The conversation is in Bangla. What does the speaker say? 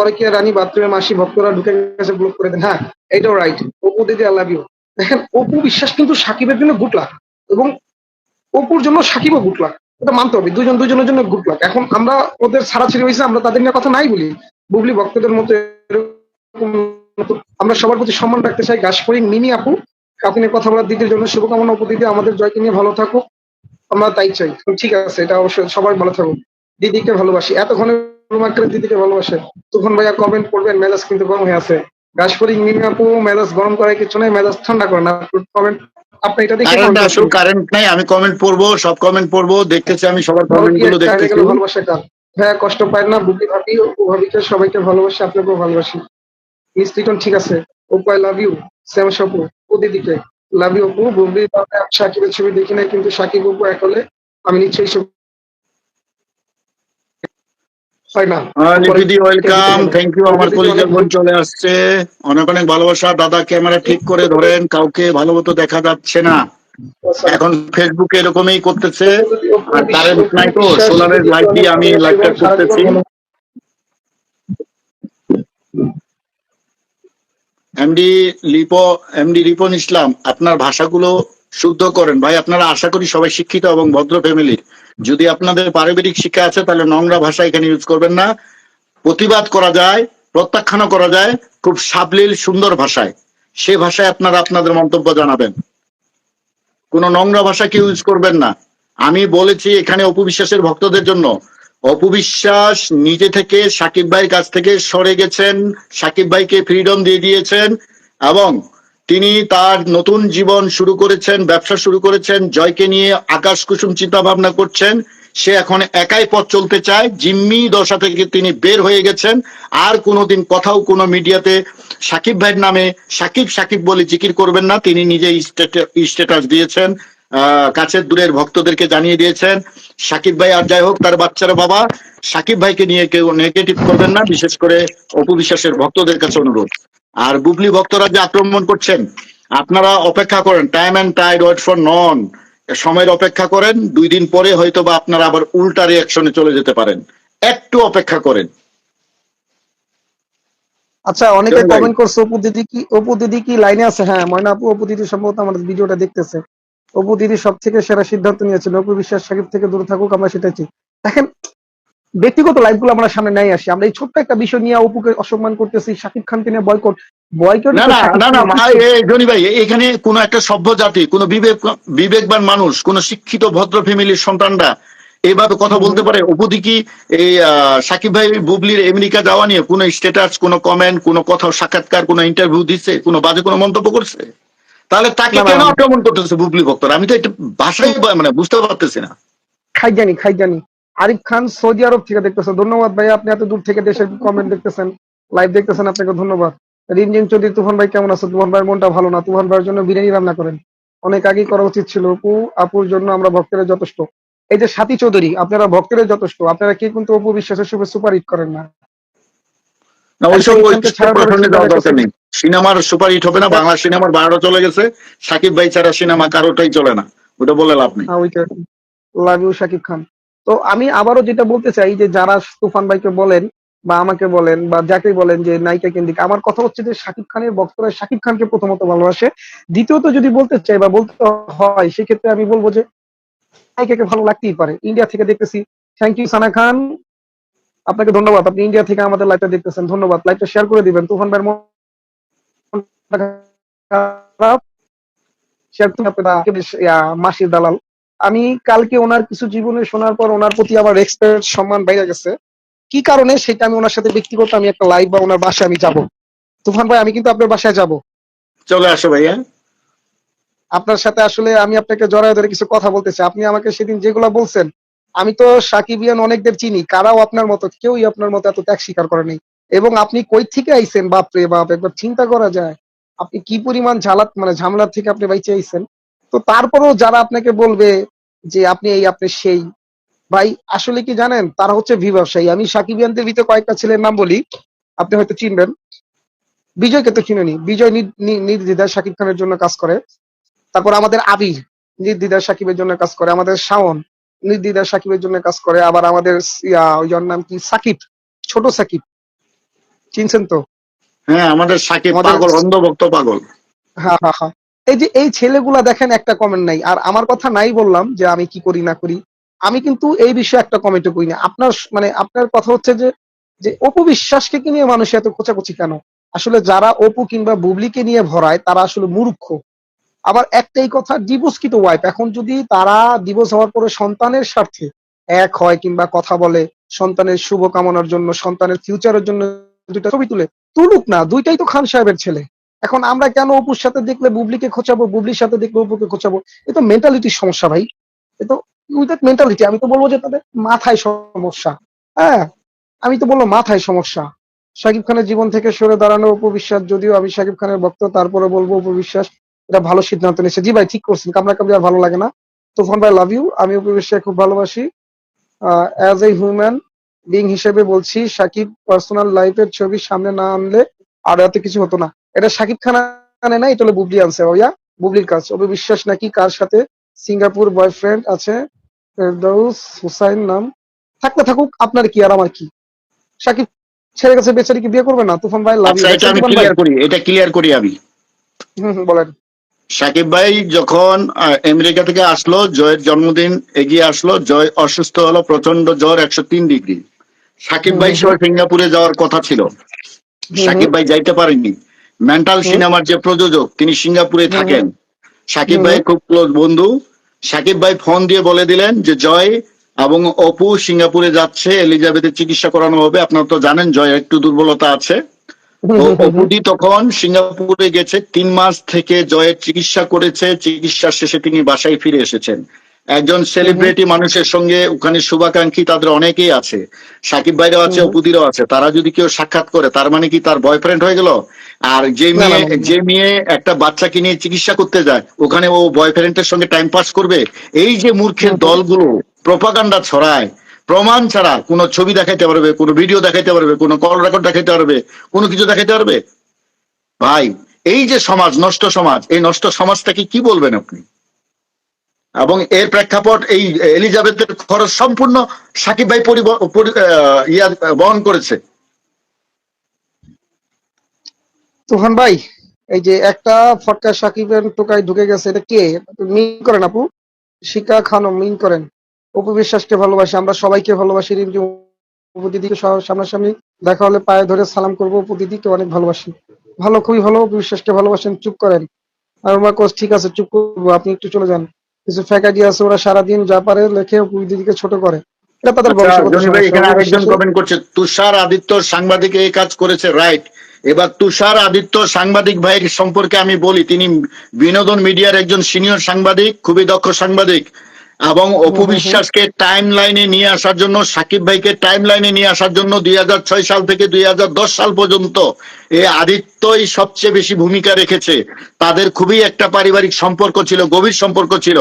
পরে কি রানী বাথরুমে মাসি ভক্তরা ঢুকে গেছে ব্লক করে দেন? হ্যাঁ এটাও রাইট অপু দিদি আই লাভ ইউ দেখেন অপু বিশ্বাস কিন্তু সাকিবের জন্য গুড লাক এবং অপুর জন্য সাকিবও গুড লাক এটা মানতে হবে দুজন দুজনের জন্য গুড লাক এখন আমরা ওদের সারা ছেড়ে হয়েছে আমরা তাদের নিয়ে কথা নাই বলি। বুবলি ভক্তদের মতো এরকম আমরা সবার প্রতি সম্মান রাখতে চাই। গাছফড়িং মিনি আপু নিয়ে কথা বলার দিদির জন্য শুভকামনা উপর দিদি, আমাদের জয়কে নিয়ে ভালো থাকুক। আমরা তাই চাই। ঠিক আছে, এটা অবশ্যই সবাই ভালো থাকুক। দিদিকে ভালোবাসি। এতক্ষণে দিদিকে ভালোবাসে। তখন ভাইয়া কমেন্ট করবেন মেজাজ কিন্তু গরম হয়ে আছে। মিনি আপু মেজাজ গরম করার কিছু নেই মেজাজ ঠান্ডা করেন। কমেন্ট আপনি এটা দেখে কারেন্ট কারেন্ট নাই আমি কমেন্ট পড়ব সব কমেন্ট পড়ব দেখতেছি আমি সবার কমেন্টগুলো দেখতেছি। ভালোবাসা কার? হ্যাঁ কষ্ট পায় না বুবলি ভাবি ও ভাবিকে সবাইকে ভালোবাসি আপনাকেও ভালোবাসি। মিস লিটন ঠিক আছে। ওপু আই লাভ ইউ শ্যাম সাপু ও দিদিকে। Love you Apu. বুবলি সাকিবের ছবি দেখি নাই কিন্তু সাকিব অপু এক হলে আমি নিশ্চয়ই ওয়েলকাম থ্যাংক ইউ আমার বোন চলে আসছে। অনেক অনেক ভালোবাসা। দাদা ক্যামেরা ঠিক করে ধরেন কাউকে ভালো মতো দেখা যাচ্ছে না। এখন ফেসবুকে এরকমই করতেছে। আর কারেন্ট নাই তো সোলারের লাইট দিয়ে আমি করতেছি। এমডি লিপো এমডি রিপন ইসলাম আপনার ভাষাগুলো শুদ্ধ করেন। ভাই, আপনারা আশা করি সবাই শিক্ষিত এবং ভদ্র ফ্যামিলির যদি আপনাদের পারিবারিক শিক্ষা আছে, তাহলে নোংরা ভাষা এখানে ইউজ করবেন না। প্রতিবাদ করা যায়, প্রত্যাখ্যানও করা যায়, খুব সাবলীল, সুন্দর ভাষায়। সে ভাষায় আপনারা আপনাদের মন্তব্য জানাবেন। কোনো নোংরা ভাষা কেউ ইউজ করবেন না। আমি বলেছি এখানে অপবিশ্বাসের ভক্তদের জন্য। অপবিশ্বাস নিজে থেকে সাকিব ভাইয়ের কাছ থেকে সরে গেছেন, সাকিব ভাইকে ফ্রিডম দিয়ে দিয়েছেন এবং তিনি তার নতুন জীবন শুরু করেছেন, ব্যবসা শুরু করেছেন, জয়কে নিয়ে আকাশ কুসুম চিন্তা ভাবনা করছেন। সে এখন একাই পথ চলতে চায়। জিম্মি দশা থেকে তিনি বের হয়ে গেছেন। আর কোনোদিন কোথাও কোনো মিডিয়াতে সাকিব ভাইয়ের নামে সাকিব সাকিব বলে জিকির করবেন না। তিনি নিজে স্ট্যাটাস দিয়েছেন কাছের দূরের ভক্তদেরকে জানিয়ে দিয়েছেন। সাকিব ভাই, আর যাই হোক, তার বাচ্চার বাবা, সাকিব ভাইকে নিয়ে কেউ নেগেটিভ করবেন না। বিশেষ করে অপবিশ্বাসের ভক্তদের কাছে অনুরোধ। আর বুবলি ভক্তরা যে আক্রমণ করছেন আপনারা অপেক্ষা করেন time and tide wait for none সময়ের অপেক্ষা করেন দুই দিন পরে হয়তো বা আপনারা আবার উল্টা রিয়াকশনে চলে যেতে পারেন। একটু অপেক্ষা করেন। আচ্ছা অনেকে কমেন্ট করছে অপু দিদি কি অপু দিদি কি লাইনে আছে? হ্যাঁ ময়না আপু অপু দিদি সম্ভবত আমাদের ভিডিওটা দেখতেছে। অপু দিদি সব থেকে সেরা সিদ্ধান্ত নিয়েছিল। অপু বিশ্বাস সাকিব থেকে দূরে থাকুক আমরা সেটাই চাই। দেখেন ব্যক্তিগত লাইফগুলো আমরা সামনে নাই আসি। আমরা এই ছোট্ট একটা বিষয় নিয়ে অপুকে অসম্মান করতেছি শাকিব খানকে নিয়ে বয়কট বয়কট না না না না ভাই জনি ভাই এখানে কোন একটা সভ্য জাতি কোন বিবেক বিবেকবান মানুষ কোন শিক্ষিত ভদ্র ফ্যামিলির সন্তানরা এইভাবে কথা বলতে পারে। কি এই সাকিব ভাই বুবলির আমেরিকা যাওয়া নিয়ে কোনো স্ট্যাটাস কোনো কমেন্ট কোনো কথা সাক্ষাৎকার কোনো ইন্টারভিউ দিচ্ছে কোনো বাজে কোনো মন্তব্য করছে? তাহলে তাকে কেন আক্রমণ করতেছে বুবলি ভক্তরা? আমি তো এটা ভাষাই মানে বুঝতে পারতেছি না। খাই জানি খাই জানি আরিফ খান সৌদি আরব থেকে দেখতেছেন। ধন্যবাদ ভাই আপনি এত দূর থেকে দেশের কমেন্ট দেখতেছেন লাইভ দেখতেছেন আপনাকে ধন্যবাদ। রিমজিম চৌধুরী তুফান ভাই কেমন আছে তুফান ভাইয়ের মনটা ভালো না? তুফান ভাইয়ের জন্য বিরিয়ানি রান্না করেন। অনেক আগেই করা উচিত ছিল। অপু আপুর জন্য আমরা ভক্তের যথেষ্ট। এই যে সাথী চৌধুরী আপনারা ভক্তের যথেষ্ট। আপনারা কি কিন্তু অপু বিশ্বাসের শুভে সুপার হিট করেন না। সিনেমার সুপার হিট হবে না বাংলা সিনেমার বারো চলে গেছে। সাকিব ভাই ছাড়া সিনেমা কারোটাই চলে না। ওটা বলে লাভ নেই। ওইটা লাভ ইউ শাকিব খান। তো আমি আবারও যেটা বলতে চাই যে যারা তুফান ভাইকে বলেন বা আমাকে বলেন বা যাকে বলেন যে নায়িকা কেন্দ্রিক, আমার কথা হচ্ছে যে শাকিব খানের ভক্তরা শাকিব খানকে প্রথমত ভালোবাসে। দ্বিতীয়ত যদি বলতে চাই বা বলতে হয়, সেক্ষেত্রে আমি বলব যে নায়িকাকে ভালো লাগতেই পারে। ইন্ডিয়া থেকে দেখতেছি। Thank you Sana Khan. আপনাকে ধন্যবাদ। আপনি ইন্ডিয়া থেকে আমাদের লাইভটা দেখতেছেন। ধন্যবাদ। লাইভটা শেয়ার করে দিবেন। তুফান ভাইয়ের খারাপ। শেয়ার মাসির দালাল। আমি কালকে ওনার কিছু জীবনে শোনার পর ওনার প্রতি আমার রেসপেক্ট সম্মান বাইরে গেছে। কি কারণে? সেটা আমি ওনার সাথে ব্যক্তিগত আমি একটা লাইভ বা ওনার বাসায় আমি যাব। তুফান ভাই আমি কিন্তু আপনার বাসায় যাব। চলে আসো ভাইয়া। আপনার সাথে আসলে আমি আপনাকে জড়ায় ধরে কিছু কথা বলতে চাই আপনি আমাকে সেদিন যেগুলা বলছেন আমি তো সাকিবিয়ান অনেকদের চিনি। কারাও আপনার মতো কেউই আপনার মতো এত ত্যাগ স্বীকার করে নেই। এবং আপনি কই থেকে আইছেন? বাপ রে বাপ একবার চিন্তা করা যায়। আপনি কি পরিমাণ ঝালাত মানে ঝামেলার থেকে আপনি বাইচে আইছেন? তো তারপরেও যারা আপনাকে বলবে যে আপনি এই আপনি সেই ভাই আসলে কি জানেন? তারা হচ্ছে ভি ব্যবসায়ী আমি সাকিবিয়ানদের ভিতরে কয়েকটা ছেলের নাম বলি। আপনি হয়তো চিনবেন। বিজয়কে তো চিনেনি। বিজয় নির- নি- নির্দ্বিধায় শাকিব খানের জন্য কাজ করে। তারপর আমাদের আবির নির্দ্বিধায় সাকিবের জন্য কাজ করে। আমাদের শাওন নির্দ্বিধায় সাকিবের জন্য কাজ করে। আবার আমাদের ওই যার নাম কি? সাকিব। ছোট সাকিব। চিনছেন তো? হ্যাঁ আমাদের সাকিব পাগল অন্ধভক্ত পাগল। হ্যাঁ হ্যাঁ হ্যাঁ এই যে এই ছেলেগুলা দেখেন একটা কমেন্ট নাই। আর আমার কথা নাই বললাম যে আমি কি করি না করি। আমি কিন্তু এই বিষয়ে একটা কমেন্টও করি না আপনার মানে আপনার কথা হচ্ছে যে যে অপু বিশ্বাসকে কি নিয়ে মানুষ এত খোঁচাখুচি কেন? আসলে যারা অপু কিংবা বুবলিকে নিয়ে ভরায়, তারা আসলে মূর্খ। আবার একটাই কথা ডিভোর্সকৃত ওয়াইফ এখন যদি তারা ডিভোর্স হওয়ার পরে সন্তানের স্বার্থে এক হয় কিংবা কথা বলে, সন্তানের শুভ কামনার জন্য, সন্তানের ফিউচারের জন্য দুইটা ছবি তুলে, তুলুক না, দুইটাই তো খান সাহেবের ছেলে। এখন আমরা কেন অপুর সাথে দেখলে বুবলিকে খোঁচাবো, বুবলির সাথে দেখলে অপুকে খোঁচাবো? এ তো মেন্টালিটির সমস্যা ভাই। এ তো উইদাউট মেন্টালিটি আমি তো বলব যে তাদের মাথায় সমস্যা। হ্যাঁ আমি তো বলব মাথায় সমস্যা। শাকিব খানের জীবন থেকে সরে দাঁড়ানো অপু বিশ্বাস, যদিও আমি শাকিব খানের ভক্ত, তারপরে বলব অপু বিশ্বাস, এটা ভালো সিদ্ধান্ত নিয়েছে। জি ভাই, ঠিক করছেন কামড়া কামড়ি আর ভালো লাগে না। তুফান ভাই লাভ ইউ আমি অপু বিশ্বাস খুব ভালোবাসি। অ্যাজ এ হিউম্যান বিং হিসেবে বলছি, শাকিব পার্সোনাল লাইফের ছবি সামনে না আনলে আর এত কিছু হতো না। এটা শাকিব খান আনে না এটা হলো বুবলি আনছে ভাইয়া। বুবলির কাজ। অপু বিশ্বাস নাকি কার সাথে? সিঙ্গাপুর বয়ফ্রেন্ড আছে হুসাইন নাম। থাকলে থাকুক আপনার কি আর আমার কি? সাকিব ছেড়ে গেছে বেচারি কি বিয়ে করবে না? তুফান ভাই লাভ আচ্ছা এটা আমি ক্লিয়ার করি এটা ক্লিয়ার করি আমি। বলেন। সাকিব ভাই যখন আমেরিকা থেকে আসলো জয়ের জন্মদিন এগিয়ে আসলো জয় অসুস্থ হলো প্রচণ্ড জ্বর একশো তিন ডিগ্রি। সাকিব ভাই। সহ সিঙ্গাপুরে যাওয়ার কথা ছিল। সাকিব ভাই যাইতে পারেননি। মেন্টাল সিনেমার যে প্রযোজক তিনি সিঙ্গাপুরে থাকেন। সাকিব ভাই খুব ক্লোজ বন্ধু। সাকিব ভাই ফোন দিয়ে বলে দিলেন যে জয় এবং অপু সিঙ্গাপুরে যাচ্ছে এলিজাবেথের চিকিৎসা করানো হবে। আপনারা তো জানেন জয় একটু দুর্বলতা আছে। তো অপুদি তখন সিঙ্গাপুরে গেছে। তিন মাস থেকে জয়ের চিকিৎসা করেছে। চিকিৎসার শেষে তিনি বাসায় ফিরে এসেছেন। একজন সেলিব্রিটি মানুষের সঙ্গে ওখানে শুভাকাঙ্ক্ষী তাদের অনেকেই আছে। সাকিব ভাইরাও আছে। অপুদিরও আছে। তারা যদি কেউ সাক্ষাৎ করে তার মানে কি তার বয়ফ্রেন্ড হয়ে গেল? আর যে মেয়ে। যে মেয়ে একটা বাচ্চাকে নিয়ে চিকিৎসা করতে যায় ওখানে ও বয়ফ্রেন্ডের সঙ্গে টাইম পাস করবে। এই যে মূর্খের দলগুলো প্রপাগান্ডা ছড়ায় প্রমাণ ছাড়া কোনো ছবি দেখাইতে পারবে কোনো ভিডিও দেখাইতে পারবে কোনো কল রেকর্ড দেখাইতে পারবে কোনো কিছু দেখাইতে পারবে? ভাই এই যে সমাজ নষ্ট সমাজ এই নষ্ট সমাজটাকে কি বলবেন আপনি? এবং এর প্রেক্ষাপট এই এলিজাবেথের খরচ সম্পূর্ণ সাকিব ভাই ইয়া বহন করেছে। তুফান ভাই, এই যে একটা ফটকা সাকিবের টোকায় ঢুকে গেছে, এটা কে? মিন করেন আপু। শিকা খানম, মিন করেন। অপু ভালোবাসি, আমরা সবাইকে ভালোবাসি। রিমঝিম দিদিকে সামনাসামনি দেখা হলে পায়ে ধরে সালাম করব। অপু দিদিকে অনেক ভালোবাসি। ভালো, খুবই ভালো, অপু বিশ্বাসকে ভালোবাসেন, চুপ করেন। আর আমার কোচ, ঠিক আছে, চুপ করব, আপনি একটু চলে যান। কিছু ফ্যাকাটি আছে ওরা সারাদিন যা পারে লেখে দিদিকে ছোট করে এটা তাদের আচ্ছা। এখানে আরেকজন কমেন্ট করছে তুষার আদিত্য সাংবাদিক এই কাজ করেছে রাইট এবার তুষার আদিত্য সাংবাদিক ভাইয়ের সম্পর্কে আমি বলি তিনি বিনোদন মিডিয়ার একজন সিনিয়র সাংবাদিক খুবই দক্ষ সাংবাদিক এবং অপু। বিশ্বাসকে টাইম লাইনে নিয়ে আসার জন্য সাকিব ভাইকে টাইম লাইনে নিয়ে আসার জন্য দুই হাজার ছয় সাল থেকে দুই হাজার দশ সাল পর্যন্ত এই আদিত্যই সবচেয়ে বেশি ভূমিকা রেখেছে তাদের খুবই একটা পারিবারিক সম্পর্ক ছিল গভীর সম্পর্ক ছিল